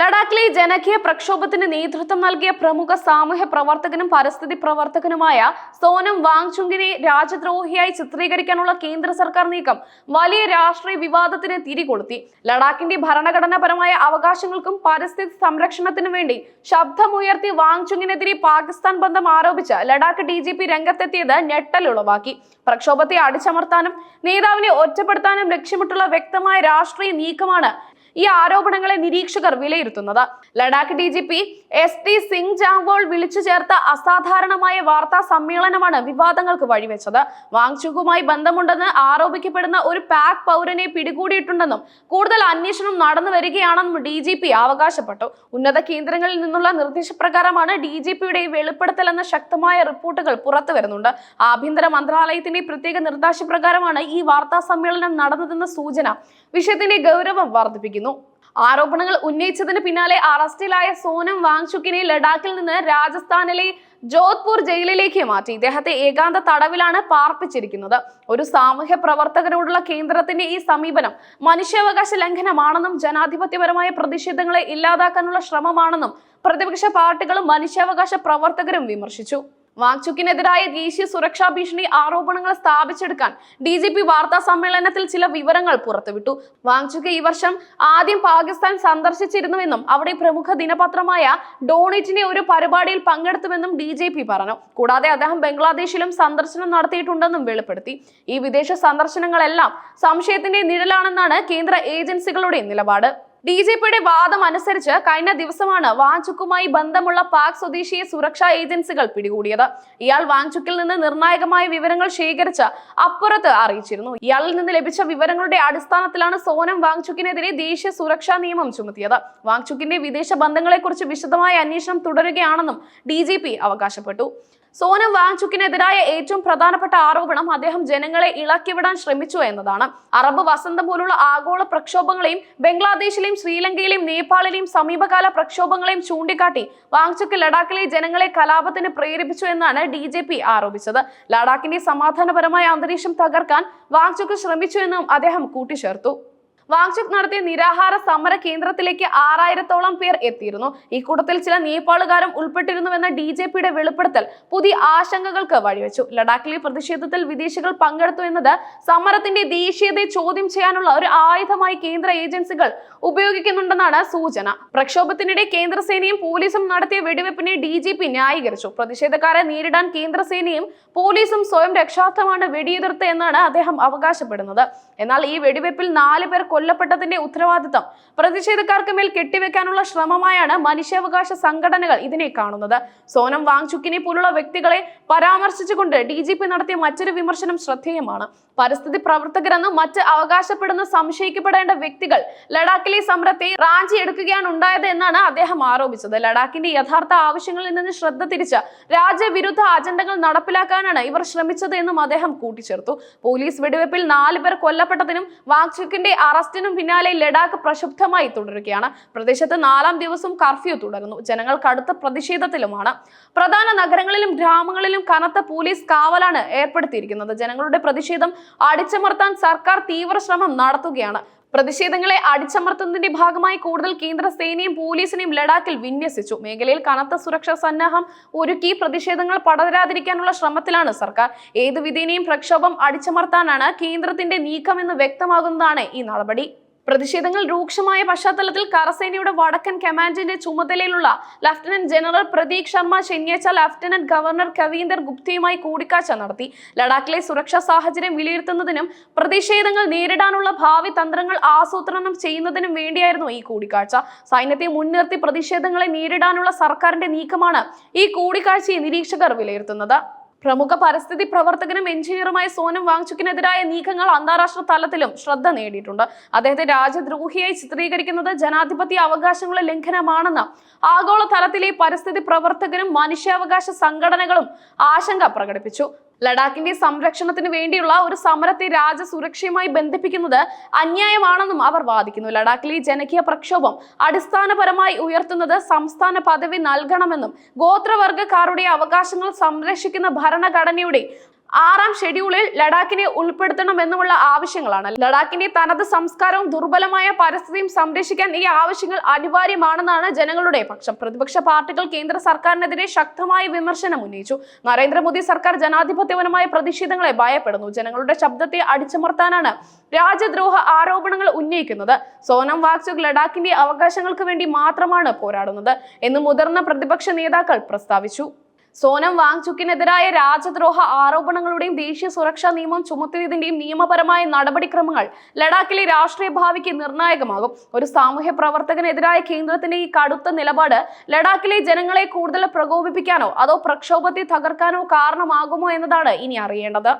ലഡാക്കിലെ ജനകീയ പ്രക്ഷോഭത്തിന് നേതൃത്വം നൽകിയ പ്രമുഖ സാമൂഹ്യ പ്രവർത്തകനും പരിസ്ഥിതി പ്രവർത്തകനുമായ സോനം വാങ്ചുങ്കിനെ രാജ്യദ്രോഹിയായി ചിത്രീകരിക്കാനുള്ള കേന്ദ്ര സർക്കാർ നീക്കം വലിയ രാഷ്ട്രീയ വിവാദത്തിന് തിരികൊളുത്തി. ലഡാക്കിന്റെ ഭരണഘടനാപരമായ അവകാശങ്ങൾക്കും പരിസ്ഥിതി സംരക്ഷണത്തിനും വേണ്ടി ശബ്ദമുയർത്തി വാങ്ചുങ്ങിനെതിരെ പാകിസ്ഥാൻ ബന്ധം ആരോപിച്ച ലഡാക്ക് ഡി ജി പി രംഗത്തെത്തിയത് ഞെട്ടലുളവാക്കി. പ്രക്ഷോഭത്തെ അടിച്ചമർത്താനും നേതാവിനെ ഒറ്റപ്പെടുത്താനും ലക്ഷ്യമിട്ടുള്ള വ്യക്തമായ രാഷ്ട്രീയ നീക്കമാണ് ഈ ആരോപണങ്ങളെ നിരീക്ഷകർ വിലയിരുത്തുന്നത്. Ladakh D G P S T Singh Jamwal വിളിച്ചു ചേർത്ത അസാധാരണമായ വാർത്താ സമ്മേളനമാണ് വിവാദങ്ങൾക്ക് വഴിവെച്ചത്. വാങ്ചുക്കുമായി ബന്ധമുണ്ടെന്ന് ആരോപിക്കപ്പെടുന്ന ഒരു പാക് പൗരനെ പിടികൂടിയിട്ടുണ്ടെന്നും കൂടുതൽ അന്വേഷണം നടന്നു വരികയാണെന്നും ഡി ജി പി അവകാശപ്പെട്ടു. ഉന്നത കേന്ദ്രങ്ങളിൽ നിന്നുള്ള നിർദ്ദേശപ്രകാരമാണ് ഡി ജി പിയുടെ വെളിപ്പെടുത്തൽ എന്ന ശക്തമായ റിപ്പോർട്ടുകൾ പുറത്തു വരുന്നുണ്ട്. ആഭ്യന്തര മന്ത്രാലയത്തിന്റെ പ്രത്യേക നിർദ്ദേശപ്രകാരമാണ് ഈ വാർത്താ സമ്മേളനം നടന്നതെന്ന സൂചന വിഷയത്തിന്റെ ഗൗരവം വർദ്ധിപ്പിക്കുന്നു. ആരോപണങ്ങൾ ഉന്നയിച്ചതിന് പിന്നാലെ അറസ്റ്റിലായ സോനം വാങ്ചുക്കിനെ ലഡാക്കിൽ നിന്ന് രാജസ്ഥാനിലെ ജോധ്പൂർ ജയിലിലേക്ക് മാറ്റി. ഇദ്ദേഹത്തെ ഏകാന്ത തടവിലാണ് പാർപ്പിച്ചിരിക്കുന്നത്. ഒരു സാമൂഹ്യ പ്രവർത്തകരോടുള്ള കേന്ദ്രത്തിന്റെ ഈ സമീപനം മനുഷ്യാവകാശ ലംഘനമാണെന്നും ജനാധിപത്യപരമായ പ്രതിഷേധങ്ങളെ ഇല്ലാതാക്കാനുള്ള ശ്രമമാണെന്നും പ്രതിപക്ഷ പാർട്ടികളും മനുഷ്യാവകാശ പ്രവർത്തകരും വിമർശിച്ചു. വാങ്ചുക്കിനെതിരായ ദേശീയ സുരക്ഷാ ഭീഷണി ആരോപണങ്ങൾ സ്ഥാപിച്ചെടുക്കാൻ ഡി ജി പി വാർത്താ സമ്മേളനത്തിൽ ചില വിവരങ്ങൾ പുറത്തുവിട്ടു. വാങ്ചുക്ക് ഈ വർഷം ആദ്യം പാകിസ്ഥാൻ സന്ദർശിച്ചിരുന്നുവെന്നും അവിടെ പ്രമുഖ ദിനപത്രമായ ഡോണിറ്റിന്റെ ഒരു പരിപാടിയിൽ പങ്കെടുത്തുവെന്നും ഡി ജെ പി പറഞ്ഞു. കൂടാതെ അദ്ദേഹം ബംഗ്ലാദേശിലും സന്ദർശനം നടത്തിയിട്ടുണ്ടെന്നും വെളിപ്പെടുത്തി. ഈ വിദേശ സന്ദർശനങ്ങളെല്ലാം സംശയത്തിന്റെ നിഴലാണെന്നാണ് കേന്ദ്ര ഏജൻസികളുടെ നിലപാട്. ഡി ജി പിയുടെ വാദം അനുസരിച്ച് കഴിഞ്ഞ ദിവസമാണ് വാങ്ചുക്കുമായി ബന്ധമുള്ള പാക് സ്വദേശിയെ സുരക്ഷാ ഏജൻസികൾ പിടികൂടിയത്. ഇയാൾ വാങ്ചുക്കിൽ നിന്ന് നിർണായകമായ വിവരങ്ങൾ ശേഖരിച്ച് അപ്പുറത്ത് അറിയിച്ചിരുന്നു. ഇയാളിൽ നിന്ന് ലഭിച്ച വിവരങ്ങളുടെ അടിസ്ഥാനത്തിലാണ് സോനം വാങ്ചുക്കിനെതിരെ ദേശീയ സുരക്ഷാ നിയമം ചുമത്തിയത്. വാങ്ചുക്കിന്റെ വിദേശ ബന്ധങ്ങളെക്കുറിച്ച് വിശദമായ അന്വേഷണം തുടരുകയാണെന്നും ഡി അവകാശപ്പെട്ടു. സോനം വാങ്ചുക്കിനെതിരായ ഏറ്റവും പ്രധാനപ്പെട്ട ആരോപണം അദ്ദേഹം ജനങ്ങളെ ഇളക്കിവിടാൻ ശ്രമിച്ചു എന്നതാണ്. അറബ് വസന്തം പോലുള്ള ആഗോള പ്രക്ഷോഭങ്ങളെയും ബംഗ്ലാദേശിലെയും ശ്രീലങ്കയിലെയും നേപ്പാളിലെയും സമീപകാല പ്രക്ഷോഭങ്ങളെയും ചൂണ്ടിക്കാട്ടി വാങ്ചുക്ക് ലഡാക്കിലെ ജനങ്ങളെ കലാപത്തിന് പ്രേരിപ്പിച്ചു എന്നാണ് ഡി ജെ പി ആരോപിച്ചത്. ലഡാക്കിന്റെ സമാധാനപരമായ അന്തരീക്ഷം തകർക്കാൻ വാങ്ചുക്ക് ശ്രമിച്ചു എന്നും അദ്ദേഹം കൂട്ടിച്ചേർത്തു. വാങ്ചുക് നടത്തിയ നിരാഹാര സമര കേന്ദ്രത്തിലേക്ക് ആറായിരത്തോളം പേർ എത്തിയിരുന്നു. ഈ കൂട്ടത്തിൽ ചില നേപ്പാളുകാരും ഉൾപ്പെട്ടിരുന്നുവെന്ന ഡി ജെ പിയുടെ വെളിപ്പെടുത്തൽ പുതിയ ആശങ്കകൾക്ക് വഴിവെച്ചു. ലഡാക്കിലെ പ്രതിഷേധത്തിൽ വിദേശികൾ പങ്കെടുത്തു എന്നത് സമരത്തിന്റെ ദേശീയതയെ ചോദ്യം ചെയ്യാനുള്ള ഒരു ആയുധമായി കേന്ദ്ര ഏജൻസികൾ ഉപയോഗിക്കുന്നുണ്ടെന്നാണ് സൂചന. പ്രക്ഷോഭത്തിനിടെ കേന്ദ്രസേനയും പോലീസും നടത്തിയ വെടിവെപ്പിനെ ഡി ജി പി ന്യായീകരിച്ചു. പ്രതിഷേധക്കാരെ നേരിടാൻ കേന്ദ്രസേനയും പോലീസും സ്വയം രക്ഷാർത്ഥമാണ് വെടിയുതിർത്ത് എന്നാണ് അദ്ദേഹം അവകാശപ്പെടുന്നത്. എന്നാൽ ഈ വെടിവെപ്പിൽ നാല് പേർ കൊല്ലപ്പെട്ടതിന്റെ ഉത്തരവാദിത്തം. പ്രതിഷേധക്കാർക്ക് മേൽ കെട്ടിവെക്കാനുള്ള ശ്രമമായാണ് മനുഷ്യാവകാശ സംഘടനകൾ ഇതിനെ കാണുന്നത്. സോനം വാങ്ചുക്കിനെ പോലുള്ള വ്യക്തികളെ പരാമർശിച്ചുകൊണ്ട് ഡി ജി പി നടത്തിയ മറ്റൊരു വിമർശനം ശ്രദ്ധേയമാണ്. പരിസ്ഥിതി പ്രവർത്തകരെന്ന് മറ്റ് അവകാശപ്പെടുന്ന സംശയിക്കപ്പെടേണ്ട വ്യക്തികൾ ലഡാക്കിലെ സമരത്തെ റാഞ്ചി എടുക്കുകയാണ് ഉണ്ടായത് എന്നാണ് അദ്ദേഹം ആരോപിച്ചത്. ലഡാക്കിന്റെ യഥാർത്ഥ ആവശ്യങ്ങളിൽ നിന്ന് ശ്രദ്ധ തിരിച്ച് രാജ്യവിരുദ്ധ അജണ്ടകൾ നടപ്പിലാക്കാനാണ് ഇവർ ശ്രമിച്ചത് എന്നും അദ്ദേഹം കൂട്ടിച്ചേർത്തു. പോലീസ് വെടിവെപ്പിൽ നാല് പേർ കൊല്ലപ്പെട്ടതിനും വാങ്ചുക്കിന്റെ അറസ്റ്റിനും പിന്നാലെ ലഡാക്ക് പ്രക്ഷുബ്ധമായി തുടരുകയാണ്. പ്രദേശത്ത് നാലാം ദിവസം കർഫ്യൂ തുടരുന്നു. ജനങ്ങൾ കടുത്ത പ്രതിഷേധത്തിലുമാണ്. പ്രധാന നഗരങ്ങളിലും ഗ്രാമങ്ങളിലും കനത്ത പോലീസ് കാവലാണ് ഏർപ്പെടുത്തിയിരിക്കുന്നത്. ജനങ്ങളുടെ പ്രതിഷേധം അടിച്ചമർത്താൻ സർക്കാർ തീവ്ര ശ്രമം നടത്തുകയാണ്. പ്രതിഷേധങ്ങളെ അടിച്ചമർത്തുന്നതിന്റെ ഭാഗമായി കൂടുതൽ കേന്ദ്ര സേനയും പോലീസിനെയും ലഡാക്കിൽ വിന്യസിച്ചു. മേഖലയിൽ കനത്ത സുരക്ഷാ സന്നാഹം ഒരുക്കി പ്രതിഷേധങ്ങൾ പടരാതിരിക്കാനുള്ള ശ്രമത്തിലാണ് സർക്കാർ. ഏത് വിധേനയും പ്രക്ഷോഭം അടിച്ചമർത്താനാണ് കേന്ദ്രത്തിന്റെ നീക്കമെന്ന് വ്യക്തമാകുന്നതാണ് ഈ നടപടി. പ്രതിഷേധങ്ങൾ രൂക്ഷമായ പശ്ചാത്തലത്തിൽ കരസേനയുടെ വടക്കൻ കമാൻഡിന്റെ ചുമതലയിലുള്ള ലഫ്റ്റനന്റ് ജനറൽ പ്രതീക് ശർമ്മ ശനിയാഴ്ച ലഫ്റ്റനന്റ് ഗവർണർ കവീന്ദർ ഗുപ്തയുമായി കൂടിക്കാഴ്ച നടത്തി. ലഡാക്കിലെ സുരക്ഷാ സാഹചര്യം വിലയിരുത്തുന്നതിനും പ്രതിഷേധങ്ങൾ നേരിടാനുള്ള ഭാവി തന്ത്രങ്ങൾ ആസൂത്രണം ചെയ്യുന്നതിനും വേണ്ടിയായിരുന്നു ഈ കൂടിക്കാഴ്ച. സൈന്യത്തെ മുൻനിർത്തി പ്രതിഷേധങ്ങളെ നേരിടാനുള്ള സർക്കാരിന്റെ നീക്കമാണ് ഈ കൂടിക്കാഴ്ചയെ നിരീക്ഷകർ വിലയിരുത്തുന്നത്. പ്രമുഖ പരിസ്ഥിതി പ്രവർത്തകനും എഞ്ചിനീയറുമായ സോനം വാങ്ചുക്കിനെതിരായ നീക്കങ്ങൾ അന്താരാഷ്ട്ര തലത്തിലും ശ്രദ്ധ നേടിയിട്ടുണ്ട്. അദ്ദേഹത്തെ രാജ്യദ്രോഹിയായി ചിത്രീകരിക്കുന്നത് ജനാധിപത്യ അവകാശങ്ങളുടെ ലംഘനമാണെന്ന് ആഗോള തലത്തിലെ പരിസ്ഥിതി പ്രവർത്തകരും മനുഷ്യാവകാശ സംഘടനകളും ആശങ്ക പ്രകടിപ്പിച്ചു. ലഡാക്കിന്റെ സംരക്ഷണത്തിന് വേണ്ടിയുള്ള ഒരു സമരത്തെ രാജ്യസുരക്ഷയുമായി ബന്ധിപ്പിക്കുന്നത് അന്യായമാണെന്നും അവർ വാദിക്കുന്നു. ലഡാക്കിലെ ജനകീയ പ്രക്ഷോഭം അടിസ്ഥാനപരമായി ഉയർത്തുന്നത് സംസ്ഥാന പദവി നൽകണമെന്നും ഗോത്രവർഗക്കാരുടെ അവകാശങ്ങൾ സംരക്ഷിക്കുന്ന ഭരണഘടനയുടെ ആറാം ഷെഡ്യൂളിൽ ലഡാക്കിനെ ഉൾപ്പെടുത്തണമെന്നുമുള്ള ആവശ്യങ്ങളാണ്. ലഡാക്കിന്റെ തനത് സംസ്കാരവും ദുർബലമായ പരിസ്ഥിതിയും സംരക്ഷിക്കാൻ ഈ ആവശ്യങ്ങൾ അനിവാര്യമാണെന്നാണ് ജനങ്ങളുടെ പക്ഷം. പ്രതിപക്ഷ പാർട്ടികൾ കേന്ദ്ര സർക്കാരിനെതിരെ ശക്തമായ വിമർശനം ഉന്നയിച്ചു. നരേന്ദ്രമോദി സർക്കാർ ജനാധിപത്യപരമായ പ്രതിഷേധങ്ങളെ ഭയപ്പെടുന്നു. ജനങ്ങളുടെ ശബ്ദത്തെ അടിച്ചമർത്താനാണ് രാജ്യദ്രോഹ ആരോപണങ്ങൾ ഉന്നയിക്കുന്നത്. സോനം വാക്ചുക് ലഡാക്കിന്റെ അവകാശങ്ങൾക്ക് വേണ്ടി മാത്രമാണ് പോരാടുന്നത് എന്ന് മുതിർന്ന പ്രതിപക്ഷ നേതാക്കൾ പ്രസ്താവിച്ചു. സോനം വാങ്ചുക്കിനെതിരായ രാജദ്രോഹ ആരോപണങ്ങളുടെയും ദേശീയ സുരക്ഷാ നിയമം ചുമത്തിയതിന്റെയും നിയമപരമായ നടപടിക്രമങ്ങൾ ലഡാക്കിലെ രാഷ്ട്രീയ ഭാവിക്ക് നിർണായകമാകും. ഒരു സാമൂഹ്യ പ്രവർത്തകനെതിരായ കേന്ദ്രത്തിന്റെ ഈ കടുത്ത നിലപാട് ലഡാക്കിലെ ജനങ്ങളെ കൂടുതൽ പ്രകോപിപ്പിക്കാനോ അതോ പ്രക്ഷോഭത്തെ തകർക്കാനോ കാരണമാകുമോ എന്നതാണ് ഇനി അറിയേണ്ടത്.